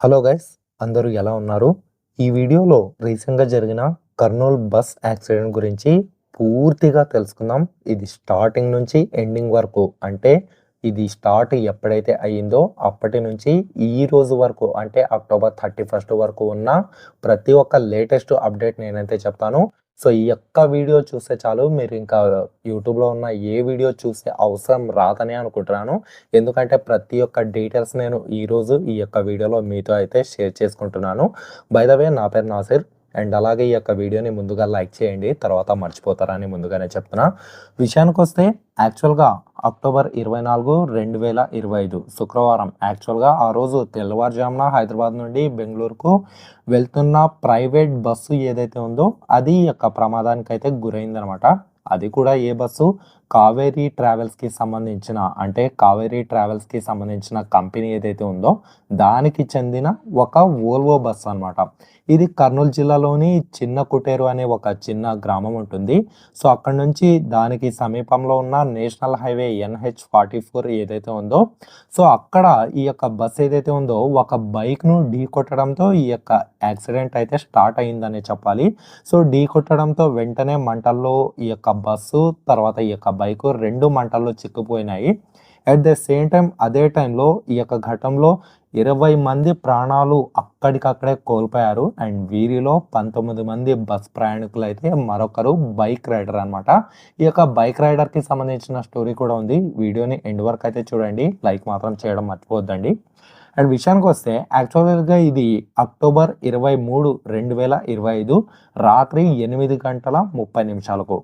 Hello guys అందరూ ఎలా ఉన్నారు? ఈ వీడియోలో రీసెంట్గా జరిగిన కర్నూలు బస్ యాక్సిడెంట్ గురించి పూర్తిగా తెలుసుకుందాం. ఇది స్టార్టింగ్ నుంచి ఎండింగ్ వరకు అంటే ఇది స్టార్ట్ ఎప్పుడైతే అయ్యిందో అప్పటి నుంచి ఈ రోజు వరకు అంటే అక్టోబర్ థర్టీ ఫస్ట్ వరకు ఉన్న ప్రతి ఒక్క లేటెస్ట్ అప్డేట్ నేనైతే చెప్తాను. సో ఈ యొక్క వీడియో చూస్తే చాలు. మీరు ఇంకా యూట్యూబ్లో ఉన్న ఏ వీడియో చూసే అవసరం రాదని అనుకుంటున్నాను. ఎందుకంటే ప్రతి ఒక్క డీటెయిల్స్ నేను ఈరోజు ఈ యొక్క వీడియోలో మీతో అయితే షేర్ చేసుకుంటున్నాను. బై ద వే నా పేరు నాసిర్. అండ్ అలాగే ఈ యొక్క వీడియోని ముందుగా లైక్ చేయండి తర్వాత మర్చిపోతారని ముందుగానే చెప్తున్నా. విషయానికి వస్తే యాక్చువల్గా అక్టోబర్ ఇరవై నాలుగు రెండు వేల ఇరవై ఐదు శుక్రవారం యాక్చువల్గా ఆ రోజు తెల్లవారుజామున హైదరాబాద్ నుండి బెంగళూరుకు వెళ్తున్న ప్రైవేట్ బస్సు ఏదైతే ఉందో అది ఈ యొక్క ప్రమాదానికి అయితే గురైందనమాట. అది కూడా ఏ బస్సు కావేరీ ట్రావెల్స్కి సంబంధించిన అంటే కావేరీ ట్రావెల్స్కి సంబంధించిన కంపెనీ ఏదైతే ఉందో దానికి చెందిన ఒక ఓల్వో బస్సు అనమాట ఇది కర్నూలు జిల్లాలోని చిన్న కుటేరు అనే ఒక చిన్న గ్రామం ఉంటుంది. సో అక్కడ నుంచి దానికి సమీపంలో ఉన్న national highway NH forty four ఏదైతే ఉందో సో అక్కడ ఈ యొక్క బస్ ఏదైతే ఉందో ఒక బైక్ను ఢీ కొట్టడంతో ఈ యొక్క యాక్సిడెంట్ అయితే స్టార్ట్ అయిందనే చెప్పాలి. సో ఢీ కొట్టడంతో వెంటనే మంటల్లో ఈ యొక్క బస్సు తర్వాత ఈ యొక్క బైకు రెండు మంటల్లో చిక్కుపోయినాయి. అట్ ద సేమ్ టైం అదే టైంలో ఈ యొక్క ఘటంలో ఇరవై మంది ప్రాణాలు అక్కడికక్కడే కోల్పోయారు. అండ్ వీరిలో పంతొమ్మిది మంది బస్ ప్రయాణికులు అయితే మరొకరు బైక్ రైడర్ అనమాట ఈ యొక్క బైక్ రైడర్కి సంబంధించిన స్టోరీ కూడా ఉంది. వీడియోని ఎండ్ వరకు అయితే చూడండి. లైక్ మాత్రం చేయడం మర్చిపోద్దండి అండ్ విషయానికి వస్తే యాక్చువల్గా ఇది అక్టోబర్ ఇరవై మూడు రెండు వేల ఇరవై ఐదు రాత్రి ఎనిమిది గంటల ముప్పై నిమిషాలకు.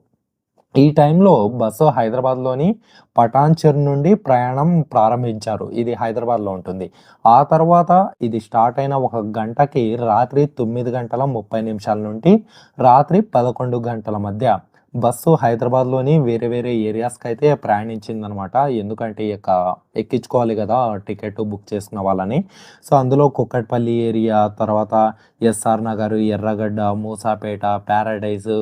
ఈ టైంలో బస్సు హైదరాబాద్లోని పటాన్చెర్ నుండి ప్రయాణం ప్రారంభించారు. ఇది హైదరాబాద్లో ఉంటుంది. ఆ తర్వాత ఇది స్టార్ట్ అయిన ఒక గంటకి రాత్రి తొమ్మిది గంటల ముప్పై నిమిషాల నుండి రాత్రి పదకొండు గంటల మధ్య బస్సు హైదరాబాద్లోని వేరే వేరే ఏరియాస్కి అయితే ప్రయాణించిందనమాట. ఎందుకంటే ఇక ఎక్కించుకోవాలి కదా టికెట్ బుక్ చేసుకున్న వాళ్ళని. సో అందులో కుక్కట్పల్లి ఏరియా తర్వాత ఎస్ఆర్ నగర్ ఎర్రగడ్డ మూసాపేట ప్యారడైజ్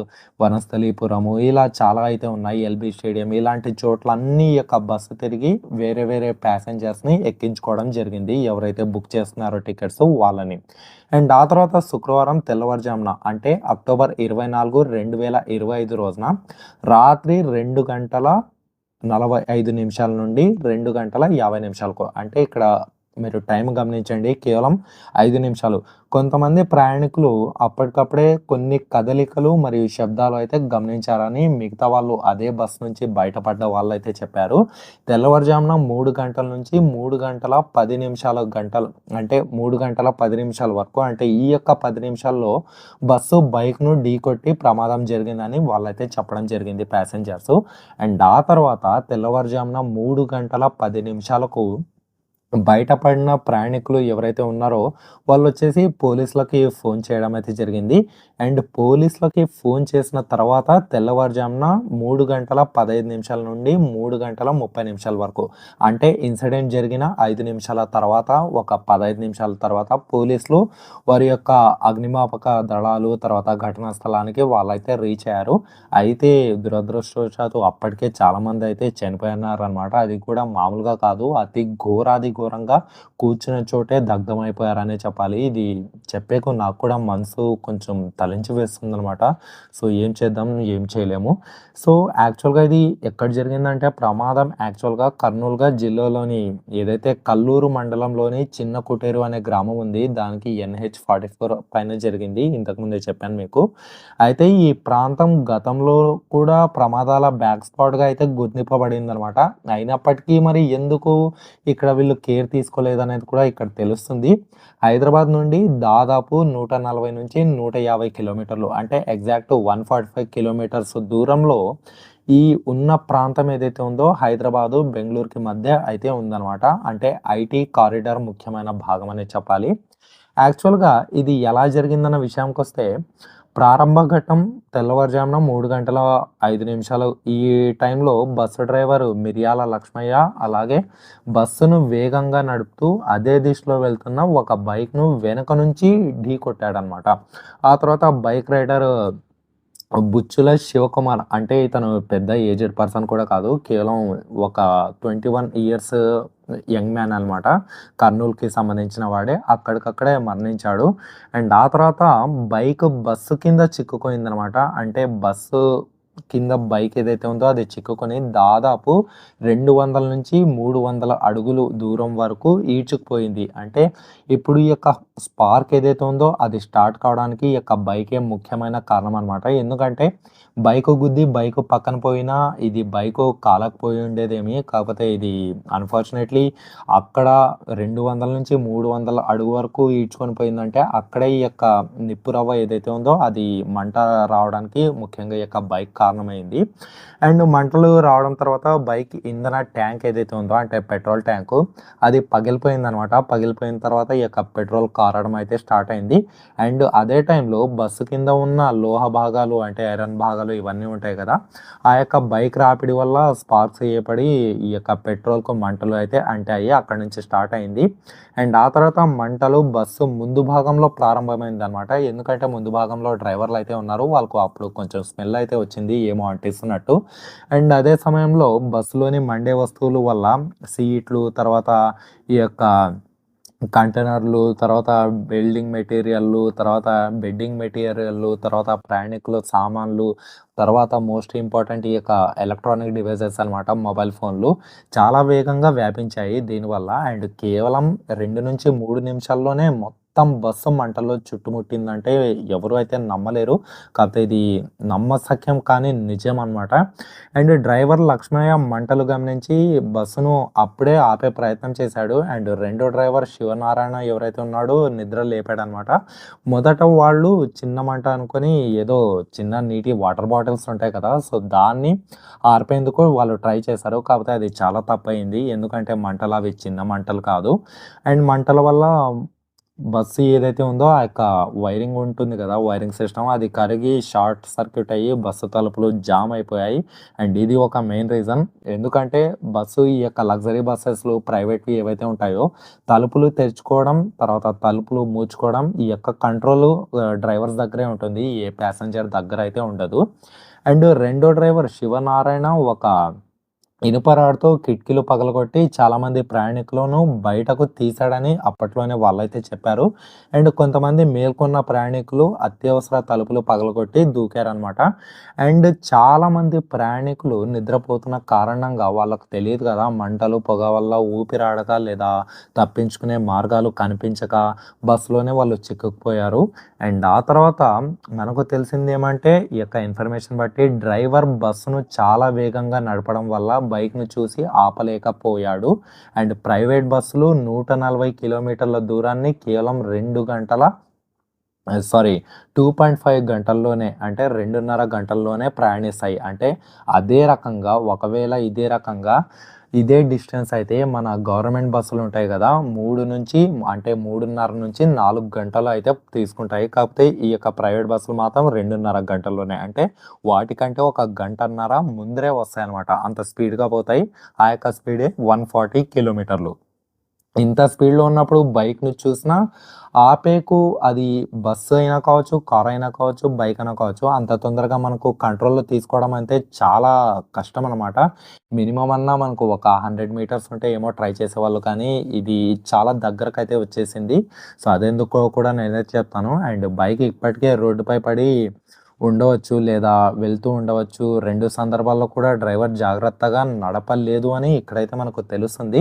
వనస్థలీపురము ఇలా చాలా అయితే ఉన్నాయి. ఎల్బీ స్టేడియం ఇలాంటి చోట్ల అన్ని యొక్క బస్సు తిరిగి వేరే వేరే ప్యాసింజర్స్ని ఎక్కించుకోవడం జరిగింది. ఎవరైతే బుక్ చేస్తున్నారో టికెట్స్ వాళ్ళని. అండ్ ఆ తర్వాత శుక్రవారం తెల్లవారుజామున అంటే అక్టోబర్ ఇరవై నాలుగు రెండు వేల ఇరవై ఐదు రోజున రాత్రి రెండు గంటల నలభై ఐదు నిమిషాల నుండి రెండు గంటల యాభై నిమిషాలకు అంటే ఇక్కడ మీరు టైం గమనించండి. కేవలం ఐదు నిమిషాలు. కొంతమంది ప్రయాణికులు అప్పటికప్పుడే కొన్ని కదలికలు మరియు శబ్దాలు అయితే గమనించారని మిగతా వాళ్ళు అదే బస్ నుంచి బయటపడ్డ వాళ్ళు అయితే చెప్పారు. తెల్లవారుజామున మూడు గంటల నుంచి మూడు గంటల పది నిమిషాల గంటలు అంటే మూడు గంటల పది నిమిషాల వరకు అంటే ఈ యొక్క పది నిమిషాల్లో బస్సు బైక్ను ఢీకొట్టి ప్రమాదం జరిగిందని వాళ్ళైతే చెప్పడం జరిగింది ప్యాసింజర్స్ అండ్ ఆ తర్వాత తెల్లవారుజామున మూడు గంటల పది నిమిషాలకు బయటపడిన ప్రయాణికులు ఎవరైతే ఉన్నారో వాళ్ళు వచ్చేసి పోలీసులకి ఫోన్ చేయడం అయితే జరిగింది. అండ్ పోలీసులకి ఫోన్ చేసిన తర్వాత తెల్లవారుజామున మూడు గంటల పదహైదు నిమిషాల నుండి మూడు గంటల ముప్పై నిమిషాల వరకు. అంటే ఇన్సిడెంట్ జరిగిన ఐదు నిమిషాల తర్వాత ఒక పదహైదు నిమిషాల తర్వాత పోలీసులు వారి యొక్క అగ్నిమాపక దళాలు తర్వాత ఘటనా స్థలానికి వాళ్ళైతే రీచ్ అయ్యారు. అయితే దురదృష్టవశాత్తు అప్పటికే చాలామంది అయితే చనిపోయినారనమాట అది కూడా మామూలుగా కాదు. అతి ఘోరాది ఘోరంగా కూర్చున్న చోటే దగ్ధమైపోయారనే చెప్పాలి. ఇది చెప్పేకు నాకు కూడా మనసు కొంచెం తలించి వేస్తుంది అనమాట సో ఏం చేద్దాం ఏం చేయలేము. సో యాక్చువల్గా ఇది ఎక్కడ జరిగిందంటే ప్రమాదం యాక్చువల్గా కర్నూలుగా జిల్లాలోని ఏదైతే కల్లూరు మండలంలోని చిన్న కుటేరు అనే గ్రామం ఉంది దానికి ఎన్హెచ్ ఫార్టీ ఫోర్ పైన జరిగింది. ఇంతకుముందే చెప్పాను మీకు. అయితే ఈ ప్రాంతం గతంలో కూడా ప్రమాదాల బ్యాక్ స్పాట్గా అయితే గుర్తింపబడింది అనమాట అయినప్పటికీ మరి ఎందుకు ఇక్కడ వీళ్ళు కేర్ తీసుకోలేదనేది కూడా ఇక్కడ తెలుస్తుంది. హైదరాబాద్ నుండి దాదాపు నూట నలభై నుంచి నూట యాభై కిలోమీటర్లు. అంటే exact one forty five kilometres దూరంలో ఈ ఉన్న ప్రాంతం ఏదైతే ఉందో హైదరాబాదు బెంగళూరుకి మధ్య అయితే ఉందన్నమాట. అంటే ఐటీ కారిడార్ ముఖ్యమైన భాగం అనే చెప్పాలి. యాక్చువల్గా ఇది ఎలా జరిగిందన్న విషయానికి వస్తే ప్రారంభ ఘట్టం తెల్లవారుజామున మూడు గంటల ఐదు నిమిషాలు. ఈ టైంలో బస్సు డ్రైవర్ మిరియాల లక్ష్మయ్య అలాగే బస్సును వేగంగా నడుపుతూ అదే దిశలో వెళ్తున్న ఒక బైక్ను వెనక నుంచి ఢీ కొట్టాడనమాట ఆ తర్వాత బైక్ రైడర్ బుచ్చుల శివకుమార్ అంటే ఇతను పెద్ద ఏజ్డ్ పర్సన్ కూడా కాదు కేవలం ఒక twenty one years young man అనమాట కర్నూలుకి సంబంధించిన వాడే. అక్కడికక్కడే మరణించాడు. అండ్ ఆ తర్వాత బైక్ బస్సు కింద చిక్కుపోయిందనమాట అంటే బస్సు కింద బైక్ ఏదైతే ఉందో అది చిక్కుకొని దాదాపు రెండు వందల నుంచి మూడు వందల అడుగులు దూరం వరకు ఈడ్చుకుపోయింది. అంటే ఇప్పుడు ఈ యొక్క స్పార్క్ ఏదైతే ఉందో అది స్టార్ట్ కావడానికి ఈ యొక్క బైకే ముఖ్యమైన కారణం అనమాట ఎందుకంటే బైక్ గుద్ది బైక్ పక్కన పోయినా ఇది బైక్ కాలకపోయి ఉండేదేమి? కాకపోతే ఇది అన్ఫార్చునేట్లీ అక్కడ రెండు వందల నుంచి మూడు వందల అడుగు వరకు ఈడ్చుకొని పోయిందంటే అక్కడే ఈ యొక్క నిప్పు రవ్వ ఏదైతే ఉందో అది మంట రావడానికి ముఖ్యంగా ఈ యొక్క బైక్ కారణమైంది. అండ్ మంటలు రావడం తర్వాత బైక్ ఇంధన ట్యాంక్ ఏదైతే ఉందో అంటే పెట్రోల్ ట్యాంకు అది పగిలిపోయింది అనమాట పగిలిపోయిన తర్వాత ఈ యొక్క పెట్రోల్ కారడం అయితే స్టార్ట్ అయింది. అండ్ అదే టైంలో బస్సు కింద ఉన్న లోహ భాగాలు అంటే ఐరన్ భాగాలు ఇవన్నీ ఉంటాయి కదా ఆ యొక్క బైక్ రాపిడి వల్ల స్పార్క్స్ చేయబడి ఈ యొక్క పెట్రోల్కు మంటలు అయితే అంటాయి. అక్కడ నుంచి స్టార్ట్ అయింది. అండ్ ఆ తర్వాత మంటలు బస్సు ముందు భాగంలో ప్రారంభమైంది అనమాట ఎందుకంటే ముందు భాగంలో డ్రైవర్లు అయితే ఉన్నారు. వాళ్ళకు అప్పుడు కొంచెం స్మెల్ అయితే వచ్చింది ఏమో అంటిస్తున్నట్టు. అండ్ అదే సమయంలో బస్సులోని మండే వస్తువులు వల్ల సీట్లు తర్వాత ఈ యొక్క కంటైనర్లు తర్వాత బిల్డింగ్ మెటీరియల్లు తర్వాత బెడ్డింగ్ మెటీరియల్లు తర్వాత ప్రయాణికుల సామాన్లు తర్వాత మోస్ట్ ఇంపార్టెంట్ ఈ యొక్క ఎలక్ట్రానిక్ డివైజెస్ అనమాట మొబైల్ ఫోన్లు చాలా వేగంగా వ్యాపించాయి దీనివల్ల అండ్ కేవలం రెండు నుంచి మూడు నిమిషాల్లోనే మొత్తం బస్సు మంటల్లో చుట్టుముట్టిందంటే ఎవరు అయితే నమ్మలేరు. కాకపోతే ఇది నమ్మసఖ్యం కానీ నిజం అనమాట అండ్ డ్రైవర్ లక్ష్మయ్య మంటలు గమనించి బస్సును అప్పుడే ఆపే ప్రయత్నం చేశాడు. అండ్ రెండో డ్రైవర్ శివనారాయణ ఎవరైతే ఉన్నాడో నిద్ర లేపాడు అనమాట మొదట వాళ్ళు చిన్న మంట అనుకొని ఏదో చిన్న నీటి వాటర్ బాటిల్స్ ఉంటాయి కదా సో దాన్ని ఆర్పేందుకు వాళ్ళు ట్రై చేశారు. కాకపోతే అది చాలా తప్పయింది ఎందుకంటే మంటలు అవి చిన్న మంటలు కాదు. అండ్ మంటల వల్ల బస్సు ఏదైతే ఉందో ఆ యొక్క వైరింగ్ ఉంటుంది కదా వైరింగ్ సిస్టమ్ అది కరిగి షార్ట్ సర్క్యూట్ అయ్యి బస్సు తలుపులు జామ్ అయిపోయాయి. అండ్ ఇది ఒక మెయిన్ రీజన్. ఎందుకంటే బస్సు ఈ యొక్క లగ్జరీ బస్సెస్లు ప్రైవేట్వి ఏవైతే ఉంటాయో తలుపులు తెరుచుకోవడం తర్వాత తలుపులు మూచుకోవడం ఈ యొక్క కంట్రోల్ డ్రైవర్స్ దగ్గరే ఉంటుంది. ఏ ప్యాసింజర్ దగ్గర అయితే ఉండదు. అండ్ రెండో డ్రైవర్ శివనారాయణ ఒక ఇనుపరాడుతో కిటికీలు పగలగొట్టి చాలామంది ప్రయాణికులను బయటకు తీశాడని అప్పట్లోనే వాళ్ళైతే చెప్పారు. అండ్ కొంతమంది మేల్కొన్న ప్రయాణికులు అత్యవసర తలుపులు పగలగొట్టి దూకారనమాట అండ్ చాలామంది ప్రయాణికులు నిద్రపోతున్న కారణంగా వాళ్ళకు తెలియదు కదా మంటలు పొగ వల్ల ఊపిరాడక లేదా తప్పించుకునే మార్గాలు కనిపించక బస్సులోనే వాళ్ళు చిక్కుకుపోయారు. అండ్ ఆ తర్వాత మనకు తెలిసింది ఏమంటే ఈ యొక్క ఇన్ఫర్మేషన్ బట్టి డ్రైవర్ బస్సును చాలా వేగంగా నడపడం వల్ల బైక్ను చూసి ఆపలేకపోయాడు. అండ్ ప్రైవేట్ బస్సులు నూట నలభై కిలోమీటర్ల దూరాన్ని కేవలం రెండు గంటల సారీ టూ పాయింట్ ఫైవ్ గంటల్లోనే అంటే రెండున్నర గంటల్లోనే ప్రయాణిస్తాయి. అంటే అదే రకంగా ఒకవేళ ఇదే రకంగా ఇదే డిస్టెన్స్ అయితే మన గవర్నమెంట్ బస్సులు ఉంటాయి కదా మూడు నుంచి అంటే మూడున్నర నుంచి నాలుగు గంటలు అయితే తీసుకుంటాయి. కాకపోతే ఈ యొక్క ప్రైవేట్ బస్సులు మాత్రం రెండున్నర గంటల్లోనే అంటే వాటికంటే ఒక గంటన్నర ముందరే వస్తాయి అనమాట అంత స్పీడ్గా పోతాయి. ఆ యొక్క స్పీడే వన్ ఫార్టీ కిలోమీటర్లు. ఇంత స్పీడ్లో ఉన్నప్పుడు బైక్ని చూసినా ఆపేకు అది బస్సు అయినా కావచ్చు కార్ అయినా కావచ్చు బైక్ అయినా కావచ్చు అంత తొందరగా మనకు కంట్రోల్లో తీసుకోవడం అంటే చాలా కష్టం అనమాట మినిమం అన్నా మనకు ఒక హండ్రెడ్ మీటర్స్ ఉంటే ఏమో ట్రై చేసేవాళ్ళు కానీ ఇది చాలా దగ్గరకు అయితే వచ్చేసింది. సో అదెందుకో కూడా నేనే చెప్తాను. అండ్ బైక్ ఇప్పటికే రోడ్డుపై పడి ఉండవచ్చు లేదా వెళ్తూ ఉండవచ్చు. రెండు సందర్భాల్లో కూడా డ్రైవర్ జాగ్రత్తగా నడపలేదు అని ఇక్కడైతే మనకు తెలుస్తుంది.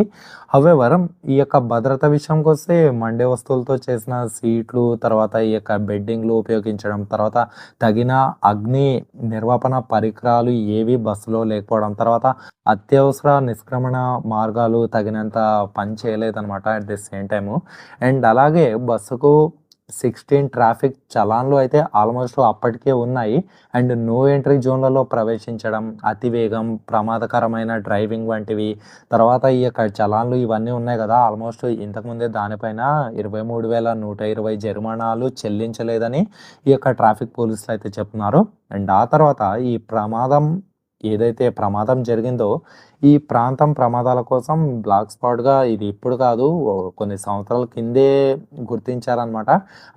హవెవర్ ఈ యొక్క భద్రత విషయంకి వస్తే మండే వస్తువులతో చేసిన సీట్లు తర్వాత ఈ యొక్క బెడ్డింగ్లు ఉపయోగించడం తర్వాత తగిన అగ్ని నిర్వాపణ పరికరాలు ఏవి బస్సులో లేకపోవడం తర్వాత అత్యవసర నిష్క్రమణ మార్గాలు తగినంత పని చేయలేదన్నమాట at the same time and అలాగే బస్సుకు సిక్స్టీన్ ట్రాఫిక్ చలాన్లు అయితే ఆల్మోస్ట్ అప్పటికే ఉన్నాయి. అండ్ నో ఎంట్రీ జోన్లలో ప్రవేశించడం అతివేగం ప్రమాదకరమైన డ్రైవింగ్ వంటివి తర్వాత ఈ యొక్క చలాన్లు ఇవన్నీ ఉన్నాయి కదా. ఆల్మోస్ట్ ఇంతకుముందే దానిపైన ఇరవై మూడు వేల నూట ఇరవై జరిమానాలు చెల్లించలేదని ఈ యొక్క ట్రాఫిక్ పోలీసులు అయితే చెప్తున్నారు. అండ్ ఆ తర్వాత ఈ ప్రమాదం ఏదైతే ప్రమాదం జరిగిందో ఈ ప్రాంతం ప్రమాదాల కోసం బ్లాక్ స్పాట్‌గా ఇది ఇప్పుడు కాదు కొన్ని సంవత్సరాల కిందే గుర్తించారనమాట.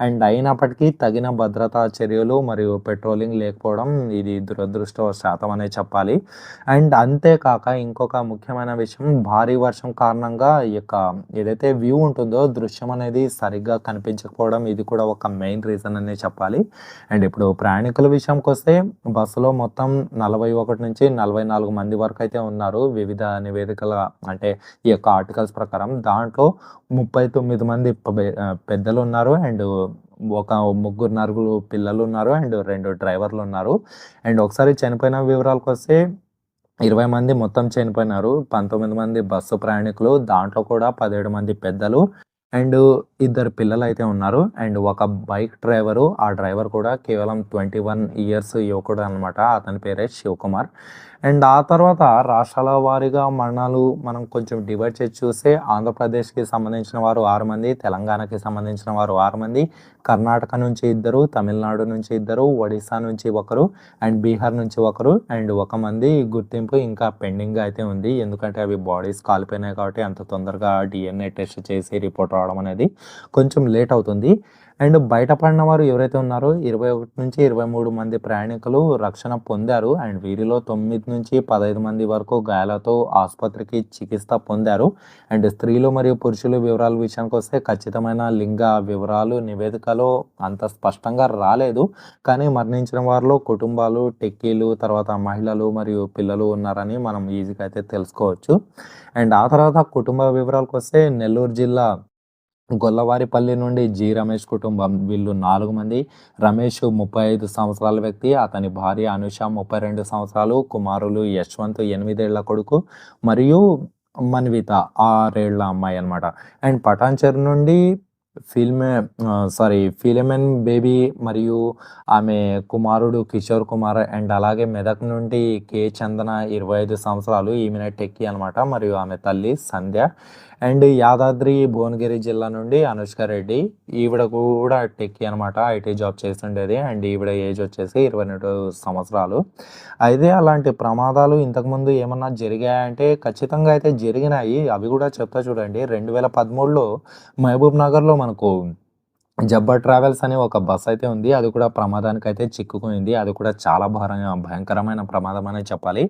అండ్ అయినప్పటికీ తగిన భద్రతా చర్యలు మరియు పెట్రోలింగ్ లేకపోవడం ఇది దురదృష్టవశాతం అనే చెప్పాలి. అండ్ అంతేకాక ఇంకొక ముఖ్యమైన విషయం భారీ వర్షం కారణంగా ఈ యొక్క ఏదైతే వ్యూ ఉంటుందో దృశ్యం అనేది సరిగ్గా కనిపించకపోవడం ఇది కూడా ఒక మెయిన్ రీజన్ అనే చెప్పాలి. అండ్ ఇప్పుడు ప్రయాణికుల విషయంకొస్తే బస్సులో మొత్తం 41-44 మంది వరకు అయితే ఉన్నారు. వివిధ నివేదికల అంటే ఈ యొక్క ఆర్టికల్స్ ప్రకారం. దాంట్లో 39 మంది పెద్దలు ఉన్నారు అండ్ ఒక ముగ్గురు, నలుగురు పిల్లలు ఉన్నారు అండ్ రెండు డ్రైవర్లు ఉన్నారు అండ్ ఒకసారి చనిపోయిన వివరాలకొస్తే 20 మంది మొత్తం చనిపోయినారు. 19 మంది బస్సు ప్రయాణికులు. దాంట్లో కూడా 17 మంది పెద్దలు. అండ్ ఇద్దరు పిల్లలు అయితే ఉన్నారు. అండ్ ఒక బైక్ డ్రైవరు. ఆ డ్రైవర్ కూడా కేవలం 21 ఇయర్స్ యువకుడు అనమాట. అతని పేరే శివకుమార్. అండ్ ఆ తర్వాత రాష్ట్రాల వారీగా మరణాలు మనం కొంచెం డివైడ్ చేసి చూస్తే ఆంధ్రప్రదేశ్‌కి సంబంధించిన వారు ఆరు మంది, తెలంగాణకి సంబంధించిన వారు ఆరు మంది, కర్ణాటక నుంచి ఇద్దరు, తమిళనాడు నుంచి ఇద్దరు, ఒడిస్సా నుంచి ఒకరు, అండ్ బీహార్ నుంచి ఒకరు, అండ్ ఒక మంది గుర్తింపు ఇంకా పెండింగ్‌గా అయితే ఉంది. ఎందుకంటే అవి బాడీస్ కాలిపోయినాయి కాబట్టి అంత తొందరగా డిఎన్ఏ టెస్ట్ చేసి రిపోర్ట్ రావడం అనేది కొంచెం లేట్ అవుతుంది. అండ్ బయటపడిన వారు ఎవరైతే ఉన్నారో 21-23 మంది ప్రయాణికులు రక్షణ పొందారు. అండ్ వీరిలో 9-15 మంది వరకు గాయాలతో ఆసుపత్రికి చికిత్స పొందారు. అండ్ స్త్రీలు మరియు పురుషులు వివరాల విషయానికొస్తే ఖచ్చితమైన లింగ వివరాలు నివేదికలో అంత స్పష్టంగా రాలేదు. కానీ మరణించిన వారిలో కుటుంబాలు, టెక్కీలు, తర్వాత మహిళలు మరియు పిల్లలు ఉన్నారని మనం ఈజీగా అయితే తెలుసుకోవచ్చు. అండ్ ఆ తర్వాత కుటుంబ వివరాలకొస్తే నెల్లూరు జిల్లా గొల్లవారిపల్లి నుండి జి. రమేష్ కుటుంబం. వీళ్ళు నాలుగు మంది. రమేష్ 35 సంవత్సరాల వ్యక్తి. అతని భార్య అనుష 32 సంవత్సరాలు. కుమారులు యశ్వంత్ ఎనిమిదేళ్ళ కొడుకు మరియు మన్విత ఆరేళ్ళ అమ్మాయి అనమాట. అండ్ పటాన్చర్ నుండి ఫిల్మ్ సారీ ఫిలమెన్ బేబీ మరియు ఆమె కుమారుడు కిషోర్ కుమార్ అండ్ అలాగే మెదక్ నుండి కే చందన 25 సంవత్సరాలు. ఈమెన టెక్కి అనమాట. మరియు ఆమె తల్లి సంధ్య. అండ్ యాదాద్రి భువనగిరి జిల్లా నుండి అనుష్క రెడ్డి. ఈవిడ కూడా టెక్ అనమాట. ఐటీ జాబ్ చేస్తుండేది. అండ్ ఈవిడ ఏజ్ వచ్చేసి 22 సంవత్సరాలు. అయితే అలాంటి ప్రమాదాలు ఇంతకుముందు ఏమన్నా జరిగాయంటే ఖచ్చితంగా అయితే జరిగినాయి. అవి కూడా చెప్తా చూడండి. 2013లో మహబూబ్ నగర్‌లో మనకు జబ్బర్ ట్రావెల్స్ అనే ఒక బస్ అయితే ఉంది. అది కూడా ప్రమాదానికి అయితే చిక్కుకుంది. అది కూడా చాలా భారంగా భయంకరమైన ప్రమాదం అనే చెప్పాలి.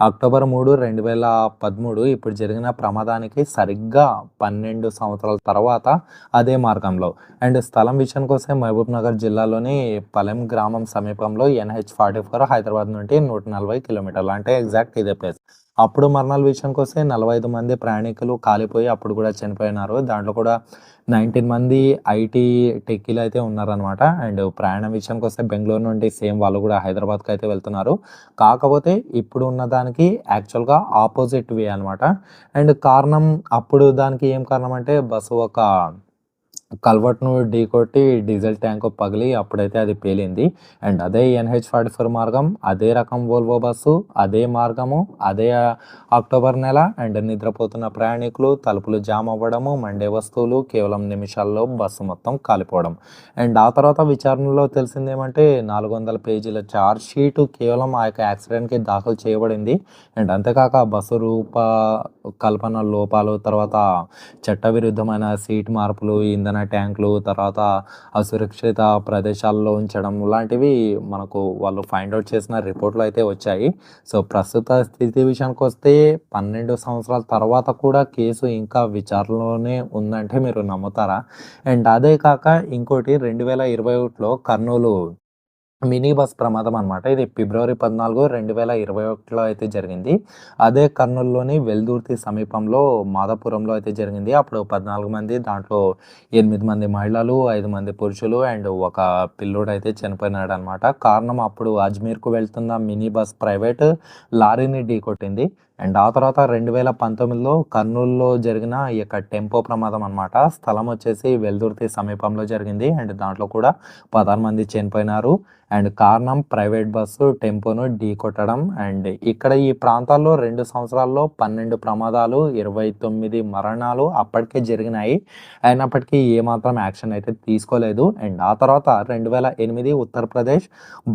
అక్టోబర్ 3, 2013 ఇప్పుడు జరిగిన ప్రమాదానికి సరిగ్గా 12 సంవత్సరాల తర్వాత అదే మార్గంలో. అండ్ స్థలం విషయానికొస్తే మహబూబ్ నగర్ జిల్లాలోని పలెం గ్రామం సమీపంలో ఎన్‌హెచ్-44 హైదరాబాద్ నుండి 140 కిలోమీటర్లు. అంటే ఎగ్జాక్ట్ ఇదే ప్లేస్. అప్పుడు మరణాల విషయానికొస్తే 45 మంది ప్రయాణికులు కాలిపోయి అప్పుడు కూడా చనిపోయినారు. దాంట్లో కూడా 19 మంది ఐటీ టెక్కీలు అయితే ఉన్నారనమాట. అండ్ ప్రయాణం విషయానికొస్తే బెంగళూరు నుండి సేమ్ వాళ్ళు కూడా హైదరాబాద్‌కైతే వెళ్తున్నారు. కాకపోతే ఇప్పుడు ఉన్న దానికి యాక్చువల్‌గా ఆపోజిట్ వే అనమాట. అండ్ కారణం అప్పుడు దానికి ఏం కారణం అంటే బస్సు ఒక కల్వర్ట్‌ను ఢీకొట్టి డీజిల్ ట్యాంక్ పగిలి అప్పుడైతే అది పేలింది. అండ్ అదే ఎన్‌హెచ్-44 మార్గం, అదే రకం వోల్వో బస్సు, అదే మార్గము, అదే అక్టోబర్ నెల అండ్ నిద్రపోతున్న ప్రయాణికులు, తలుపులు జామ్ అవ్వడము, మండే వస్తువులు, కేవలం నిమిషాల్లో బస్సు మొత్తం కాలిపోవడం. అండ్ ఆ తర్వాత విచారణలో తెలిసిందేమంటే 400 పేజీల చార్జ్ షీట్ కేవలం ఆ యొక్క యాక్సిడెంట్‌కి దాఖలు చేయబడింది. అండ్ అంతేకాక బస్సు రూప కల్పన లోపాలు, తర్వాత చట్టవిరుద్ధమైన సీట్ మార్పులు, ఇంధన ట్యాంకులు, తర్వాత అసురక్షిత ప్రదేశాల్లో ఉంచడం లాంటివి మనకు వాళ్ళు ఫైండ్ అవుట్ చేసిన రిపోర్ట్లు అయితే వచ్చాయి. సో ప్రస్తుత స్థితి విషయానికి వస్తే పన్నెండు సంవత్సరాల తర్వాత కూడా కేసు ఇంకా విచారణలోనే ఉందంటే మీరు నమ్ముతారా? అండ్ అదే కాక ఇంకోటి 2021లో కర్నూలు మినీ బస్ ప్రమాదం అనమాట. ఇది ఫిబ్రవరి 14, 2021లో అయితే జరిగింది. అదే కర్నూలులోని వెల్దుర్తి సమీపంలో మాదాపురంలో అయితే జరిగింది. అప్పుడు 14 మంది దాంట్లో ఎనిమిది మంది మహిళలు, ఐదు మంది పురుషులు అండ్ ఒక పిల్లోడైతే చనిపోయినాడనమాట. కారణం అప్పుడు అజ్మీర్‌కు వెళ్తున్న మినీ బస్ ప్రైవేట్ లారీని ఢీకొట్టింది. అండ్ ఆ తర్వాత రెండు వేల పంతొమ్మిదిలో కర్నూలులో జరిగిన ఈ యొక్క టెంపో ప్రమాదం అనమాట స్థలం వచ్చేసి వెల్దుర్తి సమీపంలో జరిగింది. అండ్ దాంట్లో కూడా పదహారు మంది చనిపోయినారు. అండ్ కారణం ప్రైవేట్ బస్సు టెంపోను ఢీ కొట్టడం. అండ్ ఇక్కడ ఈ ప్రాంతాల్లో రెండు సంవత్సరాల్లో పన్నెండు ప్రమాదాలు ఇరవై తొమ్మిది మరణాలు అప్పటికే జరిగినాయి. అయినప్పటికీ ఏమాత్రం యాక్షన్ అయితే తీసుకోలేదు. అండ్ ఆ తర్వాత రెండు వేల ఎనిమిది ఉత్తరప్రదేశ్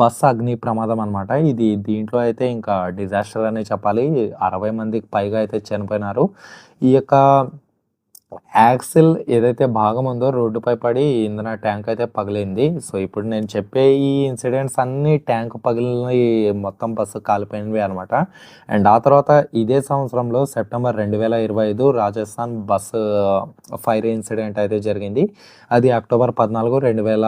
బస్ అగ్ని ప్రమాదం అనమాట ఇది దీంట్లో అయితే ఇంకా డిజాస్టర్ అనే చెప్పాలి. అరవై మందికి పైగా అయితే చనిపోయినారు. ఈ యొక్క యాక్సిల్ ఏదైతే భాగం ఉందో రోడ్డుపై పడి ఇంధన ట్యాంక్ అయితే పగిలింది. సో ఇప్పుడు నేను చెప్పే ఈ ఇన్సిడెంట్స్ అన్ని ట్యాంక్ పగిలిన మొత్తం బస్సు కాలిపోయినవి అనమాట అండ్ ఆ తర్వాత ఇదే సంవత్సరంలో సెప్టెంబర్ రెండు వేల ఇరవై ఐదు రాజస్థాన్ బస్సు ఫైర్ ఇన్సిడెంట్ అయితే జరిగింది. అది అక్టోబర్ పద్నాలుగు రెండు వేల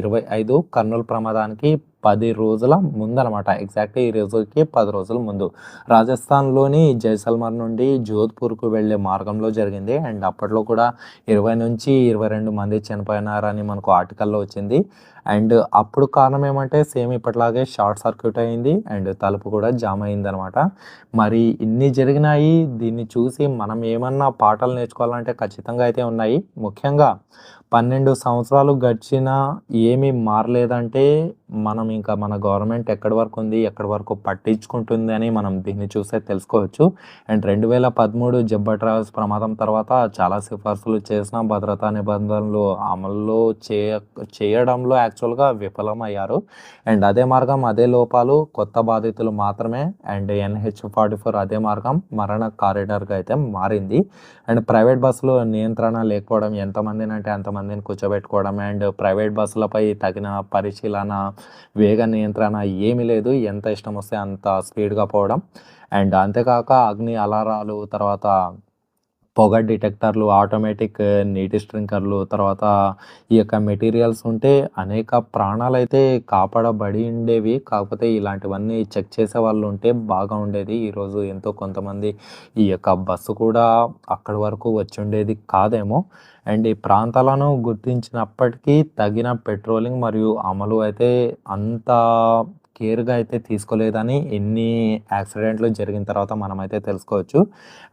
ఇరవై ఐదు కర్నూలు ప్రమాదానికి పది రోజుల ముందనమాట. ఎగ్జాక్ట్గా ఈ రోజుకి పది రోజుల ముందు. రాజస్థాన్లోని జైసల్మర్ నుండి జోధ్పూర్కు వెళ్ళే మార్గంలో జరిగింది. అండ్ అప్పట్లో కూడా ఇరవై నుంచి ఇరవై రెండు మంది చనిపోయినారని మనకు ఆర్టికల్లో వచ్చింది. అండ్ అప్పుడు కారణం ఏమంటే సేమ్ ఇప్పటిలాగే షార్ట్ సర్క్యూట్ అయింది. అండ్ తలుపు కూడా జామ్ అయింది అనమాట మరి ఇన్ని జరిగినాయి. దీన్ని చూసి మనం ఏమన్నా పాఠాలు నేర్చుకోవాలంటే ఖచ్చితంగా అయితే ఉన్నాయి. ముఖ్యంగా పన్నెండు సంవత్సరాలు గడిచినా ఏమీ మారలేదంటే మనం ఇంకా మన గవర్నమెంట్ ఎక్కడి వరకు ఉంది ఎక్కడి వరకు పట్టించుకుంటుంది అని మనం దీన్ని చూస్తే తెలుసుకోవచ్చు. అండ్ రెండు వేల పదమూడు జబ్బా ట్రావెల్స్ ప్రమాదం తర్వాత చాలా సిఫార్సులు చేసిన భద్రతా నిబంధనలు అమల్లో చేయ చేయడంలో యాక్చువల్గా విఫలమయ్యారు. అండ్ అదే మార్గం అదే లోపాలు కొత్త బాధితులు మాత్రమే. అండ్ ఎన్హెచ్ ఫార్టీ ఫోర్ అదే మార్గం మరణ కారిడార్గా అయితే మారింది. అండ్ ప్రైవేట్ బస్సులు నియంత్రణ లేకపోవడం ఎంతమందిని అంటే అంతమందిని కూర్చోబెట్టుకోవడం అండ్ ప్రైవేట్ బస్సులపై తగిన పరిశీలన వేగ నియంత్రణ ఏమీ లేదు ఎంత ఇష్టం వస్తే అంత స్పీడ్గా పోవడం. అండ్ అంతేకాక అగ్ని అలారాలు తర్వాత పొగ డిటెక్టర్లు ఆటోమేటిక్ నీటి స్ట్రింకర్లు తర్వాత ఈ యొక్క మెటీరియల్స్ ఉంటే అనేక ప్రాణాలైతే కాపాడబడి ఉండేవి. కాకపోతే ఇలాంటివన్నీ చెక్ చేసే వాళ్ళు ఉంటే బాగా ఉండేది. ఈరోజు ఎంతో కొంతమంది ఈ యొక్క బస్సు కూడా అక్కడి వరకు వచ్చి ఉండేది కాదేమో. అండ్ ఈ ప్రాంతాలను గుర్తించినప్పటికీ తగిన పెట్రోలింగ్ మరియు అమలు అయితే అంత కేర్గా అయితే తీసుకోలేదని ఎన్ని యాక్సిడెంట్లు జరిగిన తర్వాత మనమైతే తెలుసుకోవచ్చు.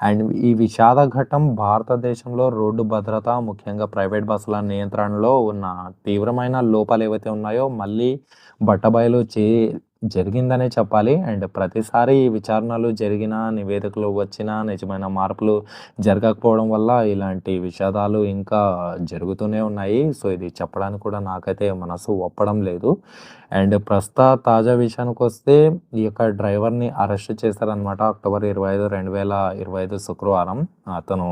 అండ్ ఈ విషాద ఘట్టం భారతదేశంలో రోడ్డు భద్రత ముఖ్యంగా ప్రైవేట్ బస్సుల నియంత్రణలో ఉన్న తీవ్రమైన లోపాలు ఏవైతే ఉన్నాయో మళ్ళీ బట్టబయలు చే జరిగిందనే చెప్పాలి. అండ్ ప్రతిసారి ఈ విచారణలు జరిగిన నివేదికలు వచ్చినా నిజమైన మార్పులు జరగకపోవడం వల్ల ఇలాంటి విషాదాలు ఇంకా జరుగుతూనే ఉన్నాయి. సో ఇది చెప్పడానికి కూడా నాకైతే మనసు ఒప్పడం లేదు. అండ్ ప్రస్తుత తాజా విషయానికి వస్తే ఈ యొక్క డ్రైవర్ని అరెస్ట్ చేశారనమాట అక్టోబర్ ఇరవై ఐదు రెండు వేల ఇరవై ఐదు శుక్రవారం. అతను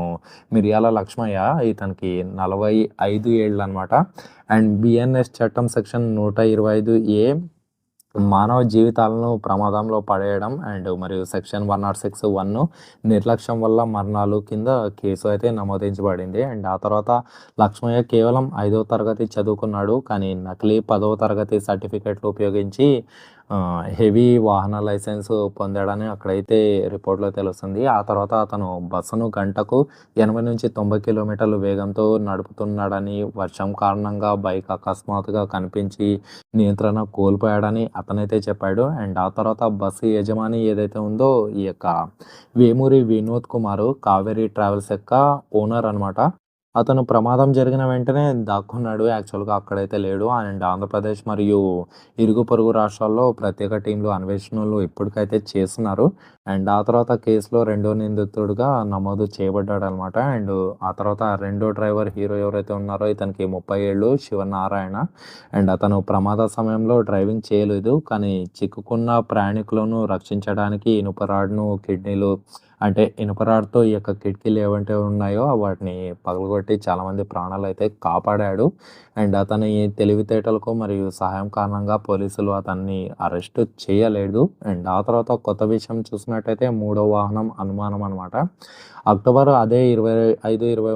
మిరియాల లక్ష్మయ్య ఇతనికి నలభై ఐదు ఏళ్ళు అనమాట అండ్ బిఎన్ఎస్ చట్టం సెక్షన్ నూట ఇరవై ఐదు ఏ మానవ జీవితాలను ప్రమాదంలో పడేయడం అండ్ మరియు section one nought six one నిర్లక్ష్యం వల్ల మరణాలు కింద కేసు అయితే నమోదించబడింది. అండ్ ఆ తర్వాత లక్ష్మయ్య కేవలం ఐదవ తరగతి చదువుకున్నాడు. కానీ నకిలీ పదవ తరగతి సర్టిఫికెట్లు ఉపయోగించి హెవీ వాహన లైసెన్స్ పొందాడని అక్కడైతే రిపోర్ట్లో తెలుస్తుంది. ఆ తర్వాత అతను బస్సును గంటకు ఎనభై నుంచి తొంభై కిలోమీటర్ల వేగంతో నడుపుతున్నాడని వర్షం కారణంగా బైక్ అకస్మాత్తుగా కనిపించి నియంత్రణ కోల్పోయాడని అతనైతే చెప్పాడు. అండ్ ఆ తర్వాత బస్సు యజమాని ఏదైతే ఉందో ఈ యొక్క వేమూరి వినోద్ కుమార్ కావేరీ ట్రావెల్స్ యొక్క ఓనర్ అనమాట అతను ప్రమాదం జరిగిన వెంటనే దాక్కున్నాడు. యాక్చువల్గా అక్కడైతే లేడు. అండ్ ఆంధ్రప్రదేశ్ మరియు ఇరుగు పొరుగు రాష్ట్రాల్లో ప్రత్యేక టీంలు అన్వేషణలు ఇప్పటికైతే చేస్తున్నారు. అండ్ ఆ తర్వాత కేసులో రెండో నిందితుడుగా నమోదు చేయబడ్డాడు అనమాట అండ్ ఆ తర్వాత రెండో డ్రైవర్ హీరో ఎవరైతే ఉన్నారో ఇతనికి ముప్పై ఏళ్ళు శివనారాయణ. అండ్ అతను ప్రమాద సమయంలో డ్రైవింగ్ చేయలేదు. కానీ చిక్కుకున్న ప్రయాణికులను రక్షించడానికి ఇనుప రాడ్ను కిడ్నీలు అంటే ఇనుపరాడుతో ఈ యొక్క కిటికీలు ఏవంటే ఉన్నాయో వాటిని పగలగొట్టి చాలామంది ప్రాణాలు అయితే కాపాడాడు. అండ్ అతని తెలివితేటలకు మరియు సహాయం కారణంగా పోలీసులు అతన్ని అరెస్ట్ చేయలేదు. అండ్ ఆ తర్వాత కొత్త విషయం చూసినట్టయితే మూడో వాహనం అనుమానం అనమాట అక్టోబర్ అదే ఇరవై ఐదు ఇరవై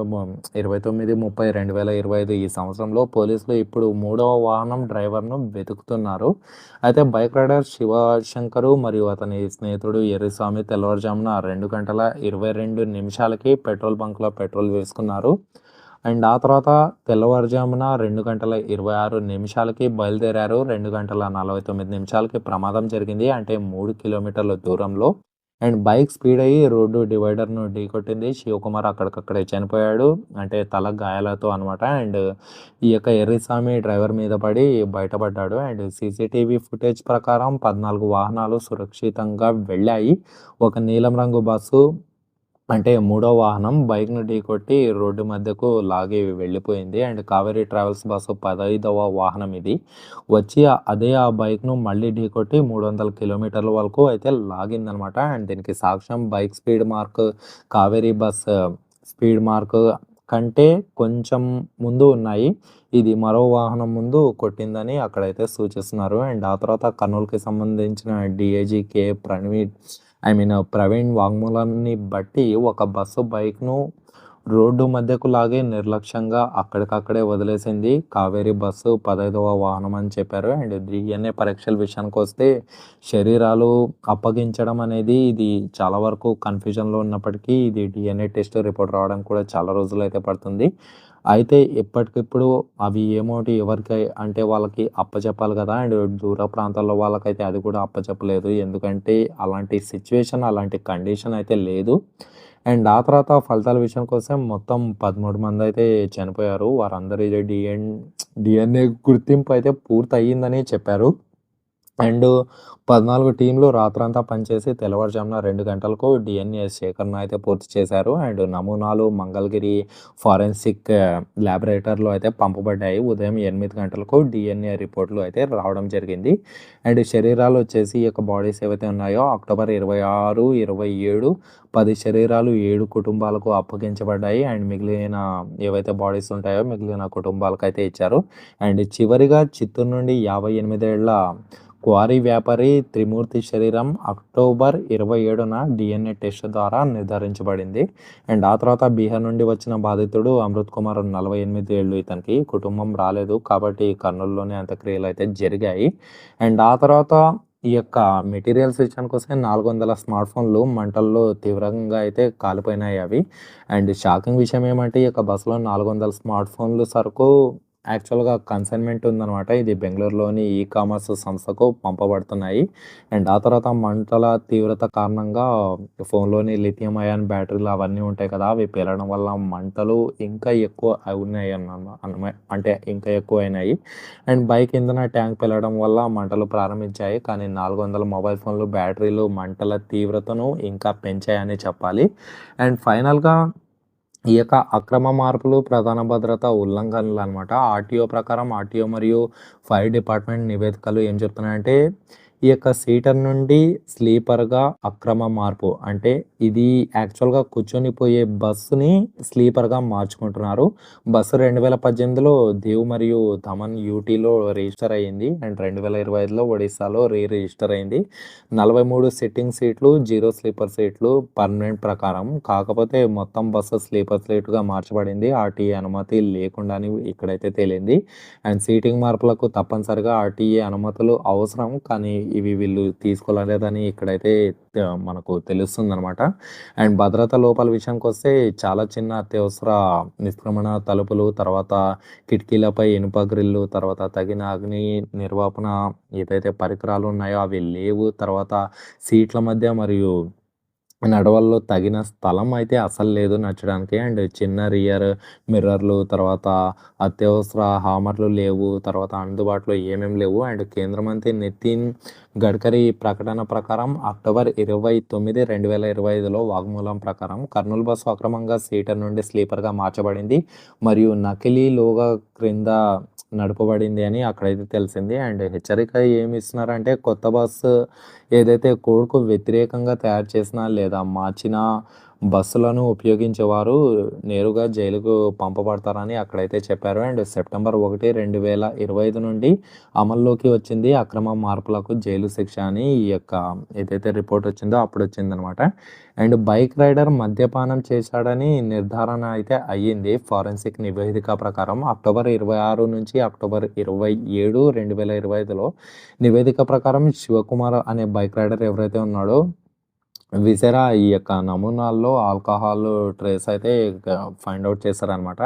ఇరవై తొమ్మిది ముప్పై రెండు వేల ఇరవై ఐదు ఈ సంవత్సరంలో పోలీసులు ఇప్పుడు మూడవ వాహనం డ్రైవర్ను వెతుకుతున్నారు. అయితే బైక్ రైడర్ శివశంకరు మరియు అతని స్నేహితుడు ఎర్రిస్వామి తెల్లవారుజామున రెండు గంటల ఇరవై రెండు నిమిషాలకి పెట్రోల్ బంక్లో పెట్రోల్ వేసుకున్నారు. అండ్ ఆ తర్వాత తెల్లవారుజామున రెండు గంటల ఇరవై ఆరు నిమిషాలకి బయలుదేరారు. రెండు గంటల నలభై తొమ్మిది నిమిషాలకి ప్రమాదం జరిగింది. అంటే మూడు కిలోమీటర్ల దూరంలో అండ్ బైక్ స్పీడ్ అయ్యి రోడ్డు డివైడర్‌ను ఢీకొట్టింది. శివకుమార్ అక్కడికక్కడే చనిపోయాడు. అంటే తల గాయాలతో అనమాట. అండ్ ఈ యొక్క ఎర్రిస్వామి డ్రైవర్ మీద పడి బయటపడ్డాడు. అండ్ సీసీటీవీ ఫుటేజ్ ప్రకారం 14 వాహనాలు సురక్షితంగా వెళ్ళాయి. ఒక నీలం రంగు బస్సు అంటే మూడో వాహనం బైక్‌ను ఢీకొట్టి రోడ్డు మధ్యకు లాగి వెళ్ళిపోయింది. అండ్ కావేరీ ట్రావెల్స్ బస్సు 15వ వాహనం ఇది. వచ్చి అదే ఆ బైక్‌ను మళ్ళీ ఢీకొట్టి 300 కిలోమీటర్ల వరకు అయితే లాగిందనమాట. అండ్ దీనికి సాక్ష్యం bike speed mark Kaveri bus speed mark కంటే కొంచెం ముందు ఉన్నాయి. ఇది మరో వాహనం ముందు కొట్టిందని అక్కడైతే సూచిస్తున్నారు. అండ్ ఆ తర్వాత కర్నూలుకి సంబంధించిన DIG K Praneeth I mean Praveen వాంగ్మూలాన్ని బట్టి ఒక బస్సు బైక్‌ను రోడ్డు మధ్యకు లాగే నిర్లక్ష్యంగా అక్కడికక్కడే వదిలేసింది. కావేరీ బస్సు 15వ వాహనం అని చెప్పారు. అండ్ డిఎన్ఏ పరీక్షల విషయానికి వస్తే శరీరాలు అప్పగించడం అనేది ఇది చాలా వరకు కన్‌ఫ్యూజన్‌లో ఉన్నప్పటికీ ఇది డిఎన్ఏ టెస్ట్ రిపోర్ట్ రావడానికి కూడా చాలా రోజులైతే పడుతుంది. అయితే ఎప్పటికిప్పుడు అవి ఏమోటి ఎవరికి అంటే వాళ్ళకి అప్పచెప్పాలి కదా! అండ్ దూర ప్రాంతాల్లో వాళ్ళకైతే అది కూడా అప్పచెప్పలేదు. ఎందుకంటే అలాంటి సిచ్యువేషన్ అలాంటి కండిషన్ అయితే లేదు. అండ్ ఆ తర్వాత ఫలితాల విషయం కోసం మొత్తం పదమూడు మంది అయితే చనిపోయారు. వారందరి డిఎన్ డిఎన్ఏ గుర్తింపు అయితే పూర్తి అయ్యిందని చెప్పారు. అండ్ 14 టీమ్‌లు రాత్రంతా పనిచేసి తెల్లవారుజామున రెండు గంటలకు డిఎన్ఏ సేకరణ అయితే పూర్తి చేశారు. అండ్ నమూనాలు మంగళగిరి ఫారెన్సిక్ ల్యాబొరేటరీలో అయితే పంపబడ్డాయి. ఉదయం ఎనిమిది గంటలకు డిఎన్ఏ రిపోర్ట్‌లు అయితే రావడం జరిగింది. అండ్ శరీరాలు వచ్చేసి ఈ యొక్క బాడీస్ ఏవైతే ఉన్నాయో అక్టోబర్ 26, 27 10 శరీరాలు ఏడు కుటుంబాలకు అప్పగించబడ్డాయి. అండ్ మిగిలిన ఏవైతే బాడీస్ ఉంటాయో మిగిలిన కుటుంబాలకు అయితే ఇచ్చారు. అండ్ చివరిగా చిత్తూరు నుండి 58 ఏళ్ళ క్వారీ వ్యాపారి త్రిమూర్తి శరీరం అక్టోబర్ ఇరవై ఏడున డిఎన్ఏ టెస్ట్ ద్వారా నిర్ధారించబడింది. అండ్ ఆ తర్వాత బీహార్ నుండి వచ్చిన బాధితుడు అమృత్ కుమార్ నలభై ఎనిమిది ఏళ్ళు ఇతనికి. కుటుంబం రాలేదు. కాబట్టి కర్నూలులోనే అంత్యక్రియలు అయితే జరిగాయి. అండ్ ఆ తర్వాత ఈ యొక్క మెటీరియల్స్ విషయానికోసమే నాలుగు వందల స్మార్ట్ ఫోన్‌లు మంటల్లో తీవ్రంగా అయితే కాలిపోయినాయి అవి. అండ్ షాకింగ్ విషయం ఏమంటే ఈ యొక్క బస్సులో 400 స్మార్ట్ ఫోన్‌లు సరుకు యాక్చువల్‌గా కన్సైన్‌మెంట్ ఉందన్నమాట ఇది బెంగళూరులోని ఈ కామర్స్ సంస్థకు పంపబడుతున్నాయి. అండ్ ఆ తర్వాత మంటల తీవ్రత కారణంగా ఫోన్‌లోని లిథియం అయాన్ బ్యాటరీలు అవన్నీ ఉంటాయి కదా! అవి పేలడం వల్ల మంటలు ఇంకా ఎక్కువ ఉన్నాయి అన్న అన్నమా అంటే ఇంకా ఎక్కువ అయినాయి అండ్ బైక్ ఇంధన ట్యాంక్ పేలడం వల్ల మంటలు ప్రారంభించాయి. కానీ 400 మొబైల్ ఫోన్‌లు బ్యాటరీలు మంటల తీవ్రతను ఇంకా పెంచాయని చెప్పాలి. అండ్ ఫైనల్‌గా ఈ యొక్క అక్రమ మార్పులు ప్రధాన భద్రతా ఉల్లంఘనలనమాట. ఆర్‌టీఓ ప్రకారం ఆర్‌టీఓ మరియు ఫైర్ డిపార్ట్మెంట్ నివేదికలు ఏం చెప్తున్నాయంటే ఈ యొక్క సీటర్ నుండి స్లీపర్‌గా అక్రమ మార్పు. అంటే ఇది యాక్చువల్‌గా కూర్చొని పోయే బస్సుని స్లీపర్‌గా మార్చుకుంటున్నారు. బస్సు రెండు వేల పద్దెనిమిదిలో దేవ్ మరియు దమన్ యూటీలో రిజిస్టర్ అయ్యింది. అండ్ రెండు వేల ఇరవై ఐదులో ఒడిశాలో రీ రిజిస్టర్ అయింది. 43 సిట్టింగ్ సీట్లు, జీరో స్లీపర్ సీట్లు పర్మనెంట్ ప్రకారం. కాకపోతే మొత్తం బస్సు స్లీపర్ సీట్‌గా మార్చబడింది. ఆర్‌టీఏ అనుమతి లేకుండా అని ఇక్కడైతే తేలింది. అండ్ సీటింగ్ మార్పులకు తప్పనిసరిగా ఆర్‌టీఏ అనుమతులు అవసరం. కానీ ఇవి వీళ్ళు తీసుకోలేదని ఇక్కడైతే మనకు తెలుస్తుంది అనమాట అండ్ భద్రతా లోపాల విషయానికొస్తే చాలా చిన్న అత్యవసర నిష్క్రమణ తలుపులు, తర్వాత కిటికీలపై ఇనుప గ్రిల్లు, తర్వాత తగిన అగ్ని నిర్వాపణ ఏదైతే పరికరాలు ఉన్నాయో అవి లేవు. తర్వాత సీట్ల మధ్య మరియు నడవల్లో తగిన స్థలం అయితే అసలు లేదు నడచడానికి. అండ్ చిన్న రియర్ మిర్రర్‌లు, తర్వాత అత్యవసర హామర్‌లు లేవు. తర్వాత అందుబాటులో ఏమేమి లేవు. అండ్ కేంద్ర మంత్రి నితిన్ గడ్కరీ ప్రకటన ప్రకారం అక్టోబర్ 29, 2025లో వాగ్మూలం ప్రకారం కర్నూలు బస్సు అక్రమంగా సీటర్ నుండి స్లీపర్‌గా మార్చబడింది. మరియు నకిలీ లోగా క్రింద నడపబడింది అని అక్కడైతే తెలిసింది. అండ్ హెచ్చరిక ఏమి ఇస్తున్నారంటే కొత్త బస్సు ఏదైతే కోడ్‌కు వ్యతిరేకంగా తయారు చేసిన లేదా మార్చినా బస్సులను ఉపయోగించేవారు నేరుగా జైలుకు పంపబడతారని అక్కడైతే చెప్పారు. అండ్ సెప్టెంబర్ 1, 2025 నుండి అమల్లోకి వచ్చింది అక్రమ మార్పులకు జైలు శిక్ష అని ఈ యొక్క ఏదైతే రిపోర్ట్ వచ్చిందో అప్పుడు వచ్చిందనమాట. అండ్ బైక్ రైడర్ మద్యపానం చేశాడని నిర్ధారణ అయితే అయ్యింది. ఫారెన్సిక్ నివేదిక ప్రకారం అక్టోబర్ 26 నుంచి అక్టోబర్ 27, 2025లో నివేదిక ప్రకారం శివకుమార్ అనే బైక్ రైడర్ ఎవరైతే ఉన్నాడో విసెరా ఈ యొక్క నమూనాల్లో ఆల్కహాల్ ట్రేస్ అయితే ఫైండ్ అవుట్ చేశారనమాట.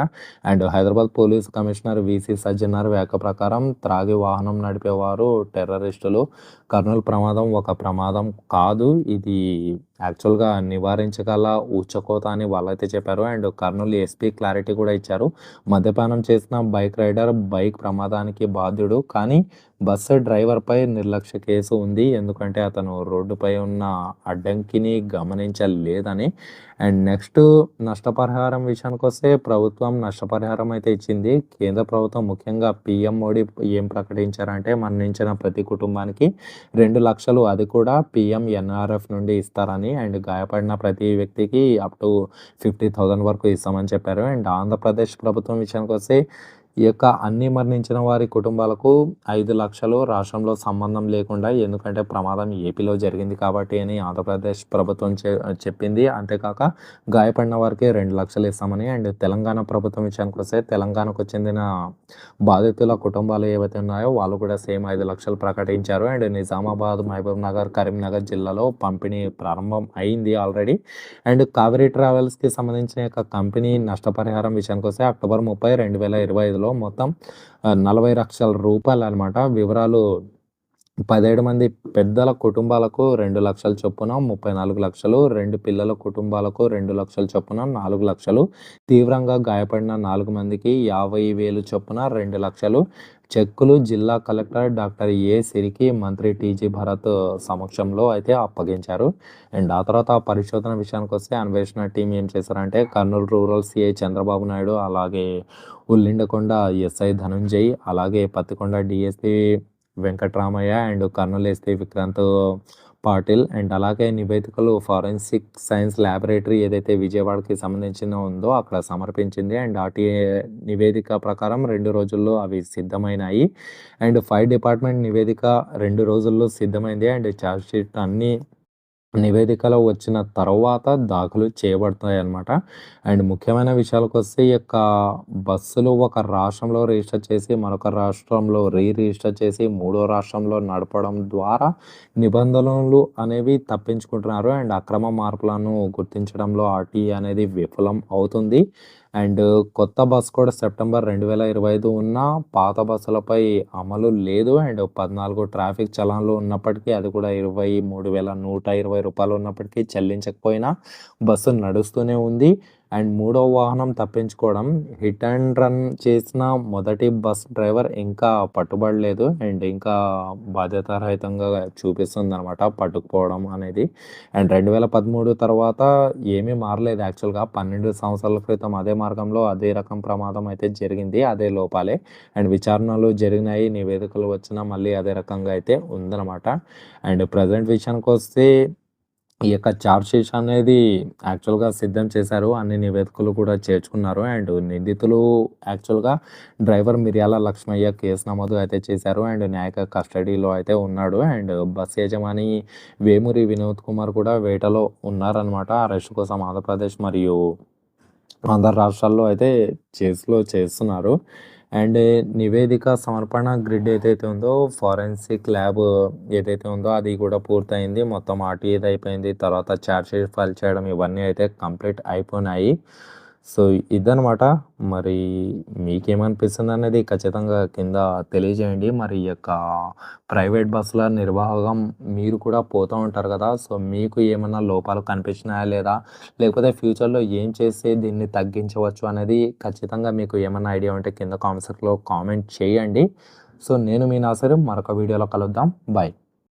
And Hyderabad police commissioner VC Sajjanar వ్యాఖ్య ప్రకారం త్రాగి వాహనం నడిపేవారు టెర్రరిస్టులు. కర్నూలు ప్రమాదం ఒక ప్రమాదం కాదు. ఇది యాక్చువల్‌గా నివారించగల ఊచకోత అని వాళ్ళైతే చెప్పారు. అండ్ కర్నూలు ఎస్పీ క్లారిటీ కూడా ఇచ్చారు. మద్యపానం చేసిన బైక్ రైడర్ బైక్ ప్రమాదానికి బాధ్యుడు. కానీ బస్సు డ్రైవర్‌పై నిర్లక్ష్య కేసు ఉంది. ఎందుకంటే అతను రోడ్డుపై ఉన్న అడ్డంకిని గమనించలేదని. అండ్ నెక్స్ట్ నష్టపరిహారం విషయానికొస్తే ప్రభుత్వం నష్టపరిహారం అయితే ఇచ్చింది. కేంద్ర ప్రభుత్వం ముఖ్యంగా పీఎం మోడీ ఏం ప్రకటించారంటే మరణించిన ప్రతి కుటుంబానికి రెండు లక్షలు అది కూడా పీఎం ఎన్ఆర్ఎఫ్ నుండి ఇస్తారని. అండ్ గాయపడిన ప్రతి వ్యక్తికి అప్ టు 50,000 వరకు ఇస్తామని చెప్పారు. అండ్ ఆంధ్రప్రదేశ్ ప్రభుత్వం విషయానికొస్తే ఈ యొక్క అన్ని మరణించిన వారి కుటుంబాలకు ఐదు లక్షలు రాష్ట్రంలో సంబంధం లేకుండా ఎందుకంటే ప్రమాదం ఏపీలో జరిగింది కాబట్టి అని ఆంధ్రప్రదేశ్ ప్రభుత్వం చె చెప్పింది. అంతేకాక గాయపడిన వారికి రెండు లక్షలు ఇస్తామని. అండ్ తెలంగాణ ప్రభుత్వం విషయానికొస్తే తెలంగాణకు చెందిన బాధితుల కుటుంబాలు ఏవైతే ఉన్నాయో వాళ్ళు కూడా సేమ్ ఐదు లక్షలు ప్రకటించారు. అండ్ నిజామాబాద్, మహబూబ్‌నగర్, కరీంనగర్ జిల్లాలో పంపిణీ ప్రారంభం అయింది ఆల్రెడీ. అండ్ కావేరీ ట్రావెల్స్‌కి సంబంధించిన యొక్క కంపెనీ నష్టపరిహారం విషయానికొస్తే అక్టోబర్ 30, 2025లో మొత్తం నలభై లక్షల రూపాయలు అనమాట వివరాలు 17 మంది పెద్దల కుటుంబాలకు రెండు లక్షల చొప్పున 34,00,000 2 పిల్లల కుటుంబాలకు రెండు లక్షల చొప్పున 4,00,000 తీవ్రంగా గాయపడిన నాలుగు మందికి యాభై వేలు చొప్పున రెండు లక్షలు చెక్కులు జిల్లా కలెక్టర్ డాక్టర్ ఏ. సిరికి మంత్రి టీజీ భరత్ సమక్షంలో అయితే అప్పగించారు. అండ్ ఆ తర్వాత పరిశోధన విషయానికి వస్తే అన్వేషణ టీం ఏం చేశారంటే కర్నూలు రూరల్ సిఐ చంద్రబాబు నాయుడు, అలాగే ఉల్లిండకొండ ఎస్ఐ ధనుంజయ్, అలాగే Pattikonda DSP Venkatramaiah and Kurnool SP Vikrant Patil and అలాగే నివేదికలు ఫారెన్సిక్ సైన్స్ ల్యాబొరేటరీ ఏదైతే విజయవాడకి సంబంధించిన ఉందో అక్కడ సమర్పించింది. అండ్ ఆర్‌టీఏ నివేదిక ప్రకారం రెండు రోజుల్లో అవి సిద్ధమైనాయి. అండ్ ఫైర్ డిపార్ట్మెంట్ నివేదిక రెండు రోజుల్లో సిద్ధమైంది. అండ్ ఛార్జ్ షీట్ అన్నీ నివేదికలు వచ్చిన తర్వాత దాఖలు చేయబడతాయన్నమాట. అండ్ ముఖ్యమైన విషయాలకొస్తే ఈ యొక్క బస్సులు ఒక రాష్ట్రంలో రిజిస్టర్ చేసి మరొక రాష్ట్రంలో రీ రిజిస్టర్ చేసి మూడో రాష్ట్రంలో నడపడం ద్వారా నిబంధనలు అనేవి తప్పించుకుంటున్నారు. అండ్ అక్రమ మార్పులను గుర్తించడంలో ఆర్‌టీఏ అనేది విఫలం అవుతుంది. అండ్ కొత్త బస్ కూడా సెప్టెంబర్ రెండు వేల ఇరవైదు ఉన్న పాత బస్సులపై అమలు లేదు. అండ్ 14 ట్రాఫిక్ చలాన్లు ఉన్నప్పటికీ అది కూడా ఇరవై మూడు వేల నూట ఇరవై రూపాయలు ఉన్నప్పటికీ చెల్లించకపోయినా బస్సు నడుస్తూనే ఉంది. అండ్ మూడో వాహనం తప్పించుకోవడం హిట్ అండ్ రన్ చేసిన మొదటి బస్ డ్రైవర్ ఇంకా పట్టుబడలేదు. అండ్ ఇంకా బాధ్యతారహితంగా చూపిస్తుంది అనమాట పట్టుకుపోవడం అనేది. అండ్ 2013 తర్వాత ఏమీ మారలేదు యాక్చువల్‌గా 12 సంవత్సరాల క్రితం అదే మార్గంలో అదే రకం ప్రమాదం అయితే జరిగింది. అదే లోపాలే. అండ్ విచారణలు జరిగినాయి. నివేదికలు వచ్చినా మళ్ళీ అదే రకంగా అయితే ఉందన్నమాట అండ్ ప్రెసెంట్ విషయానికి వస్తే ఈ యొక్క ఛార్జ్షీట్ అనేది యాక్చువల్‌గా సిద్ధం చేశారు. అన్ని నివేదికలు కూడా చేర్చుకున్నారు. అండ్ నిందితులు యాక్చువల్‌గా డ్రైవర్ మిర్యాల లక్ష్మయ్య కేసు నమోదు అయితే చేశారు. అండ్ న్యాయక కస్టడీలో అయితే ఉన్నాడు. అండ్ బస్ యజమాని వేమూరి వినోద్ కుమార్ కూడా వేటలో ఉన్నారనమాట. అరెస్ట్ కోసం ఆంధ్రప్రదేశ్ మరియు ఆంధ్ర రాష్ట్రాల్లో అయితే చేసులో చేస్తున్నారు. అండ్ నివేదిక సమర్పణ గ్రిడ్ ఏదైతే ఉందో ఫారెన్సిక్ ల్యాబ్ ఏదైతే ఉందో అది కూడా పూర్తయింది. మొత్తం ఆర్‌టీఏది అయిపోయింది. తర్వాత ఛార్జ్ షీట్ ఫైల్ చేయడం ఇవన్నీ అయితే కంప్లీట్ అయిపోయినాయి. సో ఇదనమాట. మరి మీకేమనిపిస్తుందనేది ఖచ్చితంగా కింద తెలియజేయండి. మరి ఈ యొక్క ప్రైవేట్ బస్సుల నిర్వాహకం మీరు కూడా పోతూ ఉంటారు కదా! సో మీకు ఏమన్నా లోపాలు కనిపించినాయా లేదా? లేకపోతే ఫ్యూచర్‌లో ఏం చేస్తే దీన్ని తగ్గించవచ్చు అనేది ఖచ్చితంగా మీకు ఏమన్నా ఐడియా ఉంటే కింద కామెంట్స్లో కామెంట్ చేయండి. సో నేను మీ నాసర్ మరొక వీడియోలో కలుద్దాం. బాయ్.